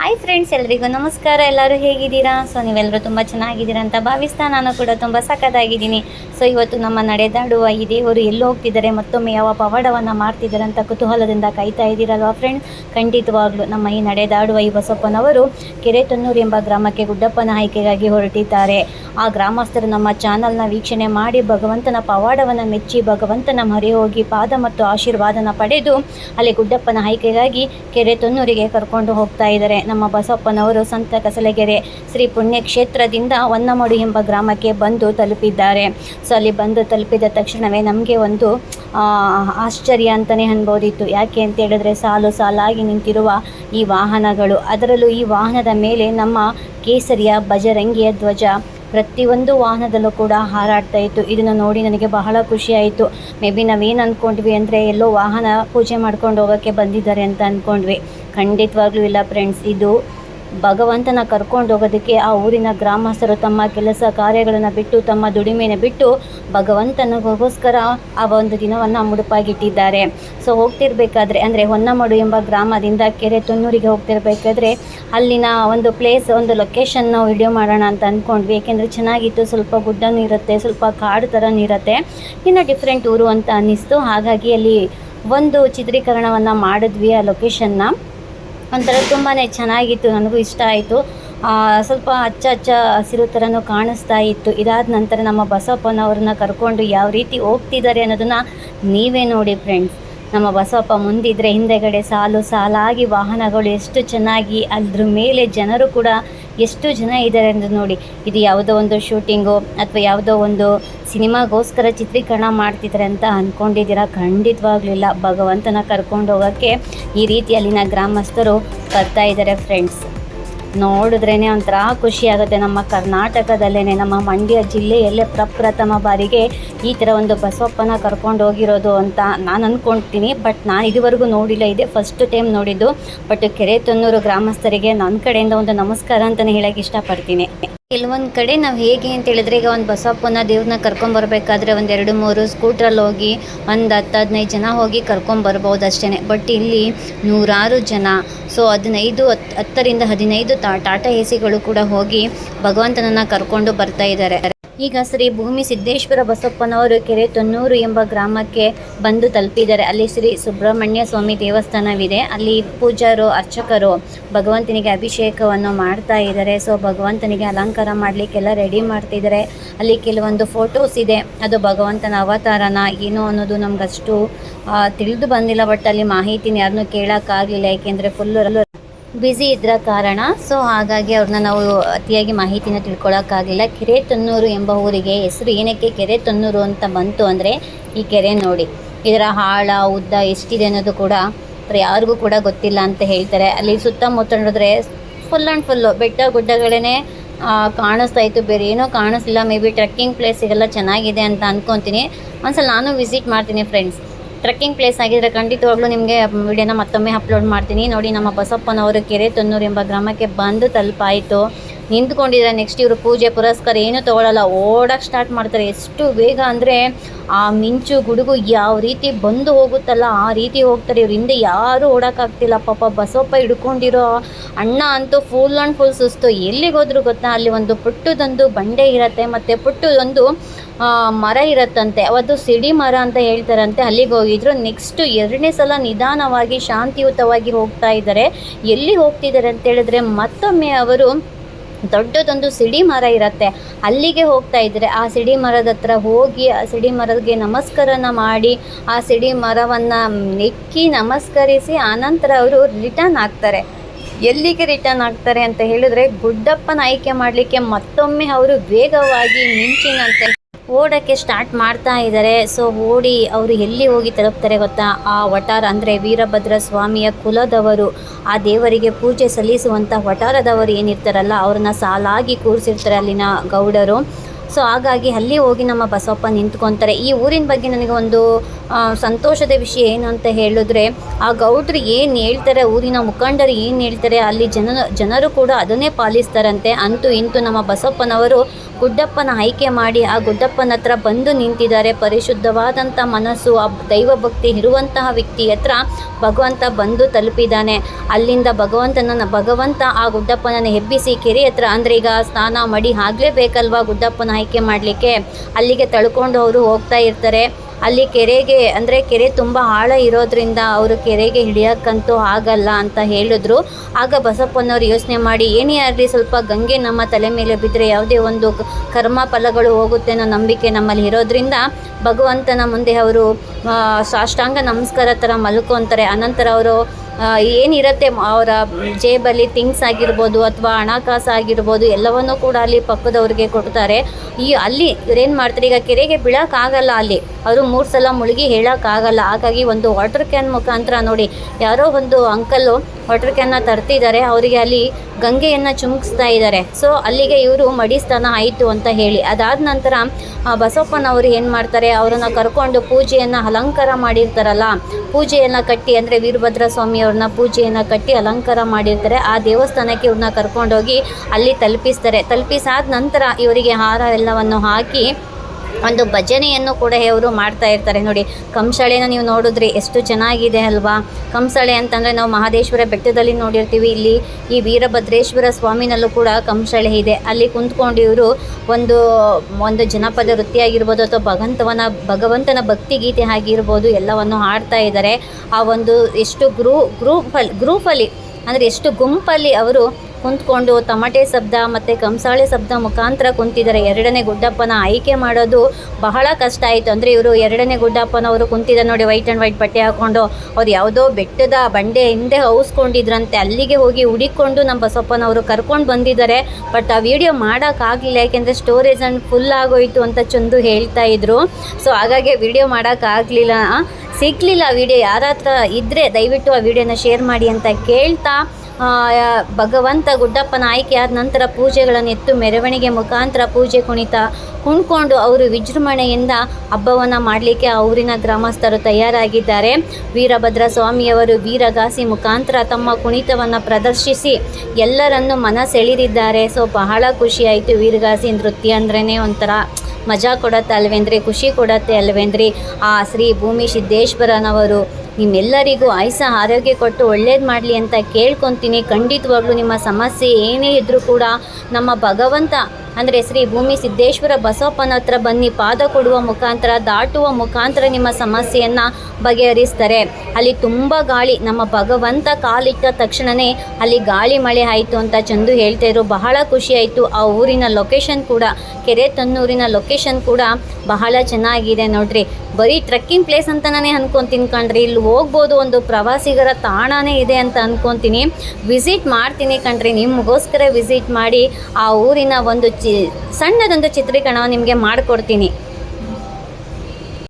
Hi friends ಎಲ್ರಿಗೂ ನಮಸ್ಕಾರ. ಎಲ್ಲರೂ ಹೇಗಿದ್ದೀರಾ? ಸೊ ನೀವೆಲ್ಲರೂ ತುಂಬ ಚೆನ್ನಾಗಿದ್ದೀರಾ ಅಂತ ಭಾವಿಸ್ತಾ ನಾನು ಕೂಡ ತುಂಬ ಸಖತ್ತಾಗಿದ್ದೀನಿ. ಸೊ ಇವತ್ತು ನಮ್ಮ ನಡೆದಾಡುವ ಈ ದೇವರು ಎಲ್ಲಿ ಹೋಗ್ತಿದ್ದಾರೆ, ಮತ್ತೊಮ್ಮೆ ಯಾವ ಪವಾಡವನ್ನು ಮಾಡ್ತಿದ್ದಾರೆ ಅಂತ ಕುತೂಹಲದಿಂದ ಕಾಯ್ತಾ ಇದ್ದೀರಲ್ವಾ ಫ್ರೆಂಡ್ಸ್ ಖಂಡಿತವಾಗ್ಲೂ ನಮ್ಮ ಈ ನಡೆದಾಡುವ ಈ ಬಸಪ್ಪನವರು ಕೆರೆತೊನ್ನೂರು ಎಂಬ ಗ್ರಾಮಕ್ಕೆ ಗುಡ್ಡಪ್ಪನ ಆಯ್ಕೆಗಾಗಿ ಹೊರಟಿದ್ದಾರೆ. ಆ ಗ್ರಾಮಸ್ಥರು ನಮ್ಮ ಚಾನಲ್ನ ವೀಕ್ಷಣೆ ಮಾಡಿ ಭಗವಂತನ ಪವಾಡವನ್ನು ಮೆಚ್ಚಿ ಭಗವಂತನ ಮೊರೆ ಹೋಗಿ ಪಾದ ಮತ್ತು ಆಶೀರ್ವಾದನ ಪಡೆದು ಅಲ್ಲಿ ಗುಡ್ಡಪ್ಪನ ಆಯ್ಕೆಗಾಗಿ ಕೆರೆ ತೊನ್ನೂರಿಗೆ ಕರ್ಕೊಂಡು ಹೋಗ್ತಾ ಇದ್ದಾರೆ. ನಮ್ಮ ಬಸಪ್ಪನವರು ಸಂತ ಕಸಲಗೆರೆ ಶ್ರೀ ಪುಣ್ಯಕ್ಷೇತ್ರದಿಂದ ಹೊನ್ನಮಡು ಎಂಬ ಗ್ರಾಮಕ್ಕೆ ಬಂದು ತಲುಪಿದ್ದಾರೆ. ಸೊ, ಅಲ್ಲಿ ಬಂದು ತಲುಪಿದ ತಕ್ಷಣವೇ ನಮಗೆ ಒಂದು ಆಶ್ಚರ್ಯ ಅಂತಲೇ ಅನ್ಬೋದಿತ್ತು. ಯಾಕೆ ಅಂತ ಹೇಳಿದ್ರೆ ಸಾಲು ಸಾಲಾಗಿ ನಿಂತಿರುವ ಈ ವಾಹನಗಳು. ಅದರಲ್ಲೂ ಈ ವಾಹನದ ಮೇಲೆ ನಮ್ಮ ಕೇಸರಿಯ ಬಜರಂಗಿಯ ಧ್ವಜ ಪ್ರತಿಯೊಂದು ವಾಹನದಲ್ಲೂ ಕೂಡ ಹಾರಾಡ್ತಾ ಇತ್ತು. ಇದನ್ನು ನೋಡಿ ನನಗೆ ಬಹಳ ಖುಷಿಯಾಯಿತು ಮೇ ಬಿ ನಾವೇನು ಅಂದ್ಕೊಂಡ್ವಿ ಅಂದರೆ ಎಲ್ಲೋ ವಾಹನ ಪೂಜೆ ಮಾಡ್ಕೊಂಡು ಹೋಗೋಕ್ಕೆ ಬಂದಿದ್ದಾರೆ ಅಂತ ಅಂದ್ಕೊಂಡ್ವಿ ಖಂಡಿತವಾಗ್ಲೂ ಇಲ್ಲ ಫ್ರೆಂಡ್ಸ್ ಇದು ಭಗವಂತನ ಕರ್ಕೊಂಡು ಹೋಗೋದಕ್ಕೆ ಆ ಊರಿನ ಗ್ರಾಮಸ್ಥರು ತಮ್ಮ ಕೆಲಸ ಕಾರ್ಯಗಳನ್ನು ಬಿಟ್ಟು, ತಮ್ಮ ದುಡಿಮೆಯನ್ನು ಬಿಟ್ಟು ಭಗವಂತನಗೋಸ್ಕರ ಆ ಒಂದು ದಿನವನ್ನು ಮುಡುಪಾಗಿಟ್ಟಿದ್ದಾರೆ. ಸೊ ಹೋಗ್ತಿರ್ಬೇಕಾದ್ರೆ ಅಂದರೆ ಹೊನ್ನಮಡು ಎಂಬ ಗ್ರಾಮದಿಂದ ಕೆರೆ ತುನ್ನೂರಿಗೆ ಹೋಗ್ತಿರ್ಬೇಕಾದ್ರೆ ಅಲ್ಲಿನ ಒಂದು ಪ್ಲೇಸ್ ಒಂದು ಲೊಕೇಶನ್ ನಾವು ವಿಡಿಯೋ ಮಾಡೋಣ ಅಂತ ಅಂದ್ಕೊಂಡ್ವಿ. ಏಕೆಂದರೆ ಚೆನ್ನಾಗಿತ್ತು, ಸ್ವಲ್ಪ ಗುಡ್ಡನೂ ಇರುತ್ತೆ, ಸ್ವಲ್ಪ ಕಾಡು ಥರನೂ ಇರುತ್ತೆ. ಇನ್ನು ಡಿಫ್ರೆಂಟ್ ಊರು ಅಂತ ಅನ್ನಿಸ್ತು. ಹಾಗಾಗಿ ಅಲ್ಲಿ ಒಂದು ಚಿತ್ರೀಕರಣವನ್ನು ಮಾಡಿದ್ವಿ ಆ ಲೊಕೇಶನ್ನ ಒಂಥರ ತುಂಬಾ ಚೆನ್ನಾಗಿತ್ತು, ನನಗೂ ಇಷ್ಟ ಆಯಿತು. ಸ್ವಲ್ಪ ಹಚ್ಚ ಹಚ್ಚ ಹಸಿರು ಥರನೂ ಕಾಣಿಸ್ತಾ ಇತ್ತು. ಇದಾದ ನಂತರ ನಮ್ಮ ಬಸಪ್ಪನವ್ರನ್ನ ಕರ್ಕೊಂಡು ಯಾವ ರೀತಿ ಹೋಗ್ತಿದ್ದಾರೆ ಅನ್ನೋದನ್ನು ನೀವೇ ನೋಡಿ ಫ್ರೆಂಡ್ಸ್ ನಮ್ಮ ಬಸವಪ್ಪ ಮುಂದಿದ್ರೆ ಹಿಂದೆಗಡೆ ಸಾಲು ಸಾಲಾಗಿ ವಾಹನಗಳು ಎಷ್ಟು ಚೆನ್ನಾಗಿ ಅದ್ರ ಮೇಲೆ ಜನರು ಕೂಡ ಎಷ್ಟು ಜನ ಇದ್ದಾರೆ ಅಂತ ನೋಡಿ. ಇದು ಯಾವುದೋ ಒಂದು ಶೂಟಿಂಗು ಅಥವಾ ಯಾವುದೋ ಒಂದು ಸಿನಿಮಾಗೋಸ್ಕರ ಚಿತ್ರೀಕರಣ ಮಾಡ್ತಿದ್ದಾರೆ ಅಂತ ಅಂದ್ಕೊಂಡಿದ್ದೀರಾ ಖಂಡಿತವಾಗ್ಲಿಲ್ಲ. ಭಗವಂತನ ಕರ್ಕೊಂಡು ಹೋಗೋಕ್ಕೆ ಈ ರೀತಿಯಲ್ಲಿನ ಗ್ರಾಮಸ್ಥರು ಬರ್ತಾ ಇದ್ದಾರೆ ಫ್ರೆಂಡ್ಸ್ ನೋಡಿದ್ರೇ ಒಂಥರ ಖುಷಿ ಆಗುತ್ತೆ. ನಮ್ಮ ಕರ್ನಾಟಕದಲ್ಲೇ ನಮ್ಮ ಮಂಡ್ಯ ಜಿಲ್ಲೆಯಲ್ಲೇ ಪ್ರಪ್ರಥಮ ಬಾರಿಗೆ ಈ ಥರ ಒಂದು ಬಸವಪ್ಪನ ಕರ್ಕೊಂಡು ಹೋಗಿರೋದು ಅಂತ ನಾನು ಅಂದ್ಕೊಳ್ತೀನಿ ಬಟ್ ನಾನು ಇದುವರೆಗೂ ನೋಡಿಲ್ಲ. ಇದೆ ಫಸ್ಟ್ ಟೈಮ್ ನೋಡಿದ್ದು. ಬಟ್ ಕೆರೆ ತೊನ್ನೂರು ಗ್ರಾಮಸ್ಥರಿಗೆ ನನ್ನ ಕಡೆಯಿಂದ ಒಂದು ನಮಸ್ಕಾರ ಅಂತಲೇ ಹೇಳೋಕ್ಕೆ ಇಷ್ಟಪಡ್ತೀನಿ. ಕೆಲವೊಂದು ಕಡೆ ನಾವು ಹೇಗೆ ಅಂತ ಹೇಳಿದ್ರೆ ಈಗ ಒಂದು ಬಸಪ್ಪನ ದೇವ್ರನ್ನ ಕರ್ಕೊಂಬರ್ಬೇಕಾದ್ರೆ ಒಂದು ಎರಡು ಮೂರು ಸ್ಕೂಟ್ರಲ್ಲಿ ಹೋಗಿ ಒಂದು ಹತ್ತು, ಹದಿನೈದು ಜನ ಹೋಗಿ ಕರ್ಕೊಂಬರ್ಬೋದು ಅಷ್ಟೇ ಬಟ್ ಇಲ್ಲಿ ನೂರಾರು ಜನ ಸೊ ಹದಿನೈದು, ಹತ್ತು, ಹತ್ತರಿಂದ ಹದಿನೈದು ಟಾಟಾ ಎ ಸಿಗಳು ಕೂಡ ಹೋಗಿ ಭಗವಂತನನ್ನ ಕರ್ಕೊಂಡು ಬರ್ತಾ ಇದ್ದಾರೆ. ಈಗ ಶ್ರೀ ಭೂಮಿ ಸಿದ್ದೇಶ್ವರ ಬಸಪ್ಪನವರು ಕೆರೆ ತೊನ್ನೂರು ಎಂಬ ಗ್ರಾಮಕ್ಕೆ ಬಂದು ತಲುಪಿದ್ದಾರೆ ಅಲ್ಲಿ ಶ್ರೀ ಸುಬ್ರಹ್ಮಣ್ಯ ಸ್ವಾಮಿ ದೇವಸ್ಥಾನವಿದೆ. ಅಲ್ಲಿ ಪೂಜಾರು, ಅರ್ಚಕರು ಭಗವಂತನಿಗೆ ಅಭಿಷೇಕವನ್ನು ಮಾಡ್ತಾ ಇದ್ದಾರೆ. ಸೊ, ಭಗವಂತನಿಗೆ ಅಲಂಕಾರ ಮಾಡಲಿಕ್ಕೆಲ್ಲ ರೆಡಿ ಮಾಡ್ತಿದ್ದಾರೆ. ಅಲ್ಲಿ ಕೆಲವೊಂದು ಫೋಟೋಸ್ ಇದೆ. ಅದು ಭಗವಂತನ ಅವತಾರನ, ಏನು ಅನ್ನೋದು ನಮ್ಗಷ್ಟು ತಿಳಿದು ಬಂದಿಲ್ಲ. ಬಟ್ ಅಲ್ಲಿ ಮಾಹಿತಿನ ಯಾರನ್ನೂ ಕೇಳೋಕ್ಕಾಗಲಿಲ್ಲ. ಏಕೆಂದರೆ ಫುಲ್ಲು ಬ್ಯುಸಿ ಇದ್ರ ಕಾರಣ. ಸೊ ಹಾಗಾಗಿ ಅವ್ರನ್ನ ನಾವು ಅತಿಯಾಗಿ ಮಾಹಿತಿನ ತಿಳ್ಕೊಳಕ್ಕಾಗಲಿಲ್ಲ ಕೆರೆ ತೊನ್ನೂರು ಎಂಬ ಊರಿಗೆ ಹೆಸರು ಏನಕ್ಕೆ ಕೆರೆ ತೊನ್ನೂರು ಅಂತ ಬಂತು ಅಂದರೆ ಈ ಕೆರೆ ನೋಡಿ. ಇದರ ಹಾಳ, ಉದ್ದ ಎಷ್ಟಿದೆ ಅನ್ನೋದು ಕೂಡ ಯಾರಿಗೂ ಕೂಡ ಗೊತ್ತಿಲ್ಲ ಅಂತ ಹೇಳ್ತಾರೆ. ಅಲ್ಲಿ ಸುತ್ತಮುತ್ತ ನೋಡಿದ್ರೆ ಫುಲ್ ಆ್ಯಂಡ್ ಫುಲ್ಲು ಬೆಟ್ಟ ಗುಡ್ಡಗಳೇ ಕಾಣಿಸ್ತಾ ಇತ್ತು. ಬೇರೆ ಏನೋ ಕಾಣಿಸ್ಲಿಲ್ಲ. ಮೇ ಬಿ ಟ್ರೆಕ್ಕಿಂಗ್ ಪ್ಲೇಸಿಗೆಲ್ಲ ಚೆನ್ನಾಗಿದೆ ಅಂತ ಅಂದ್ಕೊತೀನಿ ಒಂದ್ಸಲ ನಾನು ವಿಸಿಟ್ ಮಾಡ್ತೀನಿ ಫ್ರೆಂಡ್ಸ್ ಟ್ರೆಕ್ಕಿಂಗ್ ಪ್ಲೇಸ್ ಆಗಿದ್ರೆ ಖಂಡಿತವಾಗ್ಲೂ ನಿಮಗೆ ವಿಡಿಯೋನ ಮತ್ತೊಮ್ಮೆ ಅಪ್ಲೋಡ್ ಮಾಡ್ತೀನಿ. ನೋಡಿ ನಮ್ಮ ಬಸಪ್ಪನವರು ಕೆರೆ ತೊನ್ನೂರು ಎಂಬ ಗ್ರಾಮಕ್ಕೆ ಬಂದು ತಲುಪಾಯಿತು. ನಿಂತ್ಕೊಂಡಿದ್ದಾರೆ ನೆಕ್ಸ್ಟ್ ಇವರು ಪೂಜೆ, ಪುರಸ್ಕಾರ ಏನೂ ತೊಗೊಳಲ್ಲ. ಓಡಕ್ಕೆ ಸ್ಟಾರ್ಟ್ ಮಾಡ್ತಾರೆ. ಎಷ್ಟು ಬೇಗ ಅಂದರೆ ಆ ಮಿಂಚು, ಗುಡುಗು ಯಾವ ರೀತಿ ಬಂದು ಹೋಗುತ್ತಲ್ಲ, ಆ ರೀತಿ ಹೋಗ್ತಾರೆ. ಇವ್ರ ಹಿಂದೆ ಯಾರೂ ಓಡೋಕ್ಕಾಗ್ತಿಲ್ಲ ಪಾಪ ಬಸವಪ್ಪ ಹಿಡ್ಕೊಂಡಿರೋ ಅಣ್ಣ ಅಂತೂ ಫುಲ್ ಆ್ಯಂಡ್ ಫುಲ್ ಸುಸ್ತು. ಎಲ್ಲಿಗೆ ಹೋದ್ರು ಗೊತ್ತಾ? ಅಲ್ಲಿ ಒಂದು ಪುಟ್ಟದೊಂದು ಬಂಡೆ ಇರುತ್ತೆ, ಮತ್ತು ಪುಟ್ಟದೊಂದು ಮರ ಇರತ್ತಂತೆ. ಅವತ್ತು ಸಿಡಿ ಮರ ಅಂತ ಹೇಳ್ತಾರಂತೆ. ಅಲ್ಲಿಗೆ ಹೋಗಿದ್ರು. ನೆಕ್ಸ್ಟ್ ಎರಡನೇ ಸಲ ನಿಧಾನವಾಗಿ, ಶಾಂತಿಯುತವಾಗಿ ಹೋಗ್ತಾ ಇದ್ದಾರೆ. ಎಲ್ಲಿ ಹೋಗ್ತಿದ್ದಾರೆ ಅಂತ ಹೇಳಿದ್ರೆ ಮತ್ತೊಮ್ಮೆ ಅವರು ದೊಡ್ಡದೊಂದು ಸಿಡಿ ಮರ ಇರುತ್ತೆ. ಅಲ್ಲಿಗೆ ಹೋಗ್ತಾ ಇದ್ದರೆ ಆ ಸಿಡಿ ಮರದ ಹತ್ರ ಹೋಗಿ ಆ ಸಿಡಿ ಮರಕ್ಕೆ ನಮಸ್ಕಾರನ ಮಾಡಿ ಆ ಸಿಡಿ ಮರವನ್ನು ನೆಕ್ಕಿ ನಮಸ್ಕರಿಸಿ ಆನಂತರ ಅವರು ರಿಟರ್ನ್ ಆಗ್ತಾರೆ. ಎಲ್ಲಿಗೆ ರಿಟರ್ನ್ ಆಗ್ತಾರೆ ಅಂತ ಹೇಳಿದ್ರೆ ಗುಡ್ಡಪ್ಪನ ಆಯ್ಕೆ ಮಾಡಲಿಕ್ಕೆ ಮತ್ತೊಮ್ಮೆ ಅವರು ವೇಗವಾಗಿ ಮಿಂಚಿನಂತೆ ಓಡೋಕ್ಕೆ ಸ್ಟಾರ್ಟ್ ಮಾಡ್ತಾ ಇದ್ದಾರೆ. ಸೊ ಓಡಿ ಅವರು ಎಲ್ಲಿ ಹೋಗಿ ತಲುಪ್ತಾರೆ ಗೊತ್ತಾ? ಆ ವಟಾರ ಅಂದರೆ ವೀರಭದ್ರ ಸ್ವಾಮಿಯ ಕುಲದವರು. ಆ ದೇವರಿಗೆ ಪೂಜೆ ಸಲ್ಲಿಸುವಂಥ ವಟಾರದವರು ಏನಿರ್ತಾರಲ್ಲ, ಅವ್ರನ್ನ ಸಾಲಾಗಿ ಕೂರಿಸಿರ್ತಾರೆ ಅಲ್ಲಿನ ಗೌಡರು. ಸೊ ಹಾಗಾಗಿ ಅಲ್ಲಿ ಹೋಗಿ ನಮ್ಮ ಬಸವಪ್ಪ ನಿಂತ್ಕೊತಾರೆ. ಈ ಊರಿನ ಬಗ್ಗೆ ನನಗೆ ಒಂದು ಸಂತೋಷದ ವಿಷಯ ಏನು ಅಂತ ಹೇಳಿದ್ರೆ, ಆ ಗೌಡ್ರು ಏನು ಹೇಳ್ತಾರೆ, ಊರಿನ ಮುಖಂಡರು ಏನು ಹೇಳ್ತಾರೆ, ಅಲ್ಲಿ ಜನ, ಜನರು ಕೂಡ ಅದನ್ನೇ ಪಾಲಿಸ್ತಾರಂತೆ. ಅಂತೂ ಇಂತೂ ನಮ್ಮ ಬಸಪ್ಪನವರು ಗುಡ್ಡಪ್ಪನ ಆಯ್ಕೆ ಮಾಡಿ ಆ ಗುಡ್ಡಪ್ಪನ ಹತ್ರ ಬಂದು ನಿಂತಿದ್ದಾರೆ. ಪರಿಶುದ್ಧವಾದಂಥ ಮನಸ್ಸು, ಆ ದೈವ ಭಕ್ತಿ ಇರುವಂತಹ ವ್ಯಕ್ತಿ ಹತ್ರ ಭಗವಂತ ಬಂದು ತಲುಪಿದ್ದಾನೆ. ಅಲ್ಲಿಂದ ಭಗವಂತನ ಭಗವಂತ ಆ ಗುಡ್ಡಪ್ಪನನ್ನು ಹೆಬ್ಬಿಸಿ ಕೆರೆ ಹತ್ರ, ಅಂದರೆ ಈಗ ಸ್ನಾನ ಮಡಿ ಆಗಲೇಬೇಕಲ್ವಾ ಗುಡ್ಡಪ್ಪನ ಆಯ್ಕೆ ಮಾಡಲಿಕ್ಕೆ? ಅಲ್ಲಿಗೆ ತಳ್ಕೊಂಡು ಅವರು ಹೋಗ್ತಾ ಇರ್ತಾರೆ. ಅಲ್ಲಿ ಕೆರೆಗೆ, ಅಂದರೆ ಕೆರೆ ತುಂಬ ಆಳ ಇರೋದ್ರಿಂದ ಅವರು ಕೆರೆಗೆ ಹಿಡಿಯೋಕ್ಕಂತೂ ಆಗಲ್ಲ ಅಂತ ಹೇಳಿದ್ರು. ಆಗ ಬಸಪ್ಪನವರು ಯೋಚನೆ ಮಾಡಿ, ಏನೇ ಆಗಲಿ ಸ್ವಲ್ಪ ಗಂಗೆ ನಮ್ಮ ತಲೆ ಮೇಲೆ ಬಿದ್ದರೆ ಯಾವುದೇ ಒಂದು ಕರ್ಮ ಫಲಗಳು ಹೋಗುತ್ತೆ ಅನ್ನೋ ನಂಬಿಕೆ ನಮ್ಮಲ್ಲಿ ಇರೋದ್ರಿಂದ ಭಗವಂತನ ಮುಂದೆ ಅವರು ಸಾಷ್ಟಾಂಗ ನಮಸ್ಕಾರ ಥರ ಮಲ್ಕೊತಾರೆ. ಅನಂತರ ಅವರು ಏನಿರುತ್ತೆ ಅವರ ಜೇಬಲ್ಲಿ ಥಿಂಗ್ಸ್ ಆಗಿರ್ಬೋದು ಅಥವಾ ಹಣಕಾಸು ಆಗಿರ್ಬೋದು ಎಲ್ಲವನ್ನೂ ಕೂಡ ಅಲ್ಲಿ ಪಕ್ಕದವ್ರಿಗೆ ಕೊಡ್ತಾರೆ. ಈ ಅಲ್ಲಿ ಇವ್ರೇನು ಮಾಡ್ತಾರೆ, ಈಗ ಕೆರೆಗೆ ಬೀಳೋಕ್ಕಾಗಲ್ಲ ಅಲ್ಲಿ. ಅವರು ಮೂರು ಸಲ ಮುಳುಗಿ ಹೇಳೋಕ್ಕಾಗಲ್ಲ ಹಾಗಾಗಿ ಒಂದು ವಾಟರ್ ಕ್ಯಾನ್ ಮುಖಾಂತರ ನೋಡಿ, ಯಾರೋ ಒಂದು ಅಂಕಲ್ಲು ವಾಟರ್ ಕ್ಯಾನ್ನ ತರ್ತಿದ್ದಾರೆ, ಅವರಿಗೆ ಅಲ್ಲಿ ಗಂಗೆಯನ್ನು ಚುಮುಕಿಸ್ತಾ ಇದ್ದಾರೆ. ಸೊ ಅಲ್ಲಿಗೆ ಇವರು ಮಡಿಸ್ತಾನ ಆಯಿತು ಅಂತ ಹೇಳಿ. ಅದಾದ ನಂತರ ಬಸಪ್ಪನ ಅವರು ಏನು ಮಾಡ್ತಾರೆ, ಅವರನ್ನು ಕರ್ಕೊಂಡು ಪೂಜೆಯನ್ನು ಅಲಂಕಾರ ಮಾಡಿರ್ತಾರಲ್ಲ, ಪೂಜೆಯನ್ನು ಕಟ್ಟಿ, ಅಂದರೆ ವೀರಭದ್ರ ಸ್ವಾಮಿಯವ್ರನ್ನ ಪೂಜೆಯನ್ನು ಕಟ್ಟಿ ಅಲಂಕಾರ ಮಾಡಿರ್ತಾರೆ. ಆ ದೇವಸ್ಥಾನಕ್ಕೆ ಇವ್ರನ್ನ ಕರ್ಕೊಂಡೋಗಿ ಅಲ್ಲಿ ತಲುಪಿಸ್ತಾರೆ. ತಲುಪಿಸಾದ ನಂತರ ಇವರಿಗೆ ಹಾರ ಎಲ್ಲವನ್ನು ಹಾಕಿ ಒಂದು ಭಜನೆಯನ್ನು ಕೂಡ ಇವರು ಮಾಡ್ತಾ ಇರ್ತಾರೆ. ನೋಡಿ, ಕಂಸಳೆನ ನೀವು ನೋಡಿದ್ರೆ ಎಷ್ಟು ಚೆನ್ನಾಗಿದೆ ಅಲ್ವಾ? ಕಂಸಳೆ ಅಂತಂದರೆ ನಾವು ಮಹದೇಶ್ವರ ಬೆಟ್ಟದಲ್ಲಿ ನೋಡಿರ್ತೀವಿ. ಇಲ್ಲಿ ಈ ವೀರಭದ್ರೇಶ್ವರ ಸ್ವಾಮಿನಲ್ಲೂ ಕೂಡ ಕಂಸಾಳೆ ಇದೆ. ಅಲ್ಲಿ ಕುಂತ್ಕೊಂಡು ಇವರು ಒಂದು ಒಂದು ಜನಪದ ವೃತ್ತಿ ಆಗಿರ್ಬೋದು ಅಥವಾ ಭಗವಂತವನ, ಭಗವಂತನ ಭಕ್ತಿಗೀತೆ ಆಗಿರ್ಬೋದು ಎಲ್ಲವನ್ನು ಹಾಡ್ತಾ ಇದ್ದಾರೆ. ಆ ಒಂದು ಎಷ್ಟು ಗ್ರೂ ಗ್ರೂಪಲ್ಲಿ ಗ್ರೂಪಲ್ಲಿ ಅಂದರೆ ಎಷ್ಟು ಗುಂಪಲ್ಲಿ ಅವರು ಕುಂತ್ಕೊಂಡು ತಮಟೆ ಶಬ್ದ ಮತ್ತು ಕಂಸಾಳೆ ಶಬ್ದ ಮುಖಾಂತರ ಕುಂತಿದ್ದಾರೆ. ಎರಡನೇ ಗುಡ್ಡಪ್ಪನ ಆಯ್ಕೆ ಮಾಡೋದು ಬಹಳ ಕಷ್ಟ ಆಯಿತು. ಅಂದರೆ ಇವರು ಎರಡನೇ ಗುಡ್ಡಪ್ಪನವರು ಕುಂತಿದ್ದ ನೋಡಿ ವೈಟ್ ಆ್ಯಂಡ್ ವೈಟ್ ಬಟ್ಟೆ ಹಾಕ್ಕೊಂಡು ಅವ್ರು ಯಾವುದೋ ಬೆಟ್ಟದ ಬಂಡೆ ಹಿಂದೆ ಹೌಸ್ಕೊಂಡಿದ್ರಂತೆ. ಅಲ್ಲಿಗೆ ಹೋಗಿ ಹುಡಿಕೊಂಡು ನಮ್ಮ ಬಸಪ್ಪನವರು ಕರ್ಕೊಂಡು ಬಂದಿದ್ದಾರೆ. ಬಟ್ ಆ ವಿಡಿಯೋ ಮಾಡೋಕ್ಕಾಗಲಿಲ್ಲ ಯಾಕೆಂದರೆ ಸ್ಟೋರೇಜ್ ಅಂಡ್ ಫುಲ್ ಆಗೋಯಿತು ಅಂತ ಚಂದು ಹೇಳ್ತಾ ಇದ್ರು. ಸೊ ಹಾಗಾಗಿ ವಿಡಿಯೋ ಮಾಡೋಕ್ಕಾಗಲಿಲ್ಲ ಸಿಗಲಿಲ್ಲ ವಿಡಿಯೋ ಯಾರ ಹತ್ರ ಇದ್ದರೆ ದಯವಿಟ್ಟು ಆ ವಿಡಿಯೋನ ಶೇರ್ ಮಾಡಿ ಅಂತ ಕೇಳ್ತಾ ಭಗವಂತ ಗುಡ್ಡಪ್ಪನ ಆಯ್ಕೆ ಆದ ನಂತರ ಪೂಜೆಗಳನ್ನು ಎತ್ತು ಮೆರವಣಿಗೆ ಮುಖಾಂತರ ಪೂಜೆ ಕುಣಿತ ಕುಣ್ಕೊಂಡು ಅವರು ವಿಜೃಂಭಣೆಯಿಂದ ಹಬ್ಬವನ್ನು ಮಾಡಲಿಕ್ಕೆ ಆ ಊರಿನ ಗ್ರಾಮಸ್ಥರು ತಯಾರಾಗಿದ್ದಾರೆ. ವೀರಭದ್ರ ಸ್ವಾಮಿಯವರು ವೀರಗಾಸಿ ಮುಖಾಂತರ ತಮ್ಮ ಕುಣಿತವನ್ನು ಪ್ರದರ್ಶಿಸಿ ಎಲ್ಲರನ್ನು ಮನ ಸೆಳೆದಿದ್ದಾರೆ ಸೊ, ಬಹಳ ಖುಷಿಯಾಯಿತು ವೀರಗಾಸಿ ನೃತ್ಯ ಅಂದ್ರೇ ಒಂಥರ ಮಜಾ ಕೊಡತ್ತೆ ಅಲ್ವೇಂದ್ರಿ ಖುಷಿ ಕೊಡತ್ತೆ ಅಲ್ವೇಂದ್ರಿ ಆ, ಶ್ರೀ ಭೂಮಿ ಸಿದ್ದೇಶ್ವರನವರು ನಿಮ್ಮೆಲ್ಲರಿಗೂ ಆಯುಸ ಆರೋಗ್ಯ ಕೊಟ್ಟು ಒಳ್ಳೇದು ಮಾಡಲಿ ಅಂತ ಕೇಳ್ಕೊತೀನಿ. ಖಂಡಿತವಾಗ್ಲೂ ನಿಮ್ಮ ಸಮಸ್ಯೆ ಏನೇ ಇದ್ದರೂ ಕೂಡ ನಮ್ಮ ಭಗವಂತ ಅಂದರೆ ಶ್ರೀ ಭೂಮಿ ಸಿದ್ದೇಶ್ವರ ಬಸವಪ್ಪನ ಹತ್ರ ಬನ್ನಿ, ಪಾದ ಕೊಡುವ ಮುಖಾಂತರ, ದಾಟುವ ಮುಖಾಂತರ ನಿಮ್ಮ ಸಮಸ್ಯೆಯನ್ನು ಬಗೆಹರಿಸ್ತಾರೆ. ಅಲ್ಲಿ ತುಂಬ ಗಾಳಿ, ನಮ್ಮ ಭಗವಂತ ಕಾಲಿಟ್ಟ ತಕ್ಷಣವೇ ಅಲ್ಲಿ ಗಾಳಿ ಮಳೆ ಆಯಿತು ಅಂತ ಚಂದು ಹೇಳ್ತಾ ಇದ್ರು. ಬಹಳ ಖುಷಿ ಆ ಊರಿನ ಲೊಕೇಶನ್ ಕೂಡ, ಕೆರೆ ತನ್ನೂರಿನ ಲೊಕೇಶನ್ ಕೂಡ ಬಹಳ ಚೆನ್ನಾಗಿದೆ ನೋಡ್ರಿ. ಬರೀ ಟ್ರೆಕ್ಕಿಂಗ್ ಪ್ಲೇಸ್ ಅಂತ ನಾನೇ ಕಣ್ರಿ. ಇಲ್ಲಿ ಹೋಗ್ಬೋದು ಒಂದು ಪ್ರವಾಸಿಗರ ತಾಣನೇ ಇದೆ ಅಂತ ಅನ್ಕೊತೀನಿ. ವಿಸಿಟ್ ಮಾಡ್ತೀನಿ ಕಣ್ರಿ. ನಿಮಗೋಸ್ಕರ ವಿಸಿಟ್ ಮಾಡಿ ಆ ಊರಿನ ಒಂದು ಸಣ್ಣದೊಂದು ಚಿತ್ರೀಕರಣ ನಿಮಗೆ ಮಾಡಿಕೊಡ್ತೀನಿ.